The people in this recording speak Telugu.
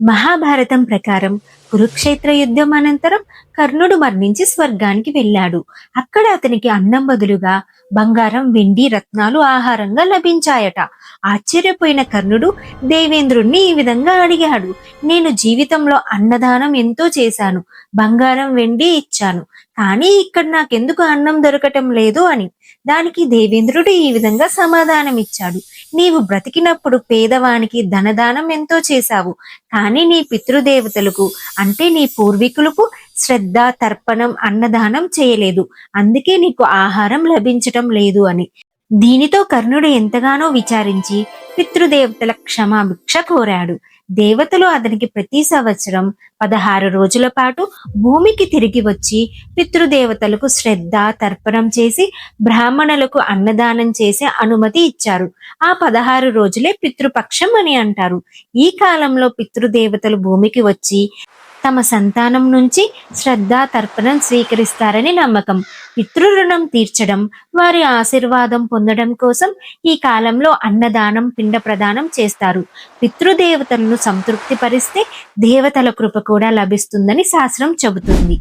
మహాభారతం ప్రకారం కురుక్షేత్ర యుద్ధం అనంతరం కర్ణుడు మరణించి స్వర్గానికి వెళ్ళాడు. అక్కడ అతనికి అన్నం బదులుగా బంగారం వెండి రత్నాలు ఆహారంగా లభించాయట. ఆశ్చర్యపోయిన కర్ణుడు దేవేంద్రుణ్ణి ఈ విధంగా అడిగాడు. నేను జీవితంలో అన్నదానం ఎంతో చేశాను. బంగారం వెండి ఇచ్చాను. కానీ ఇక్కడ నాకెందుకు అన్నం దొరకటం లేదు అని. దానికి దేవేంద్రుడు ఈ విధంగా సమాధానం ఇచ్చాడు. నీవు బ్రతికినప్పుడు పేదవానికి ధనదానం ఎంతో చేశావు. కానీ నీ పితృదేవతలకు అంటే నీ పూర్వీకులకు శ్రద్ధ తర్పణం అన్నదానం చేయలేదు. అందుకే నీకు ఆహారం లభించటం లేదు అని. దీనితో కర్ణుడు ఎంతగానో విచారించి పితృదేవతల క్షమాభిక్ష కోరాడు. దేవతలు అతనికి ప్రతి సంవత్సరం పదహారు రోజుల పాటు భూమికి తిరిగి వచ్చి పితృదేవతలకు శ్రద్ధ తర్పణం చేసి బ్రాహ్మణులకు అన్నదానం చేసే అనుమతి ఇచ్చారు. ఆ పదహారు రోజులే పితృపక్షం అని అంటారు. ఈ కాలంలో పితృదేవతలు భూమికి వచ్చి తమ సంతానం నుంచి శ్రద్ధ తర్పణం స్వీకరిస్తారని నమ్మకం. పితృణం తీర్చడం వారి ఆశీర్వాదం పొందడం కోసం ఈ కాలంలో అన్నదానం పిండ ప్రదానం చేస్తారు. పితృదేవతలను సంతృప్తిపరిస్తే దేవతల కృప కూడా లభిస్తుందని శాస్త్రం చెబుతుంది.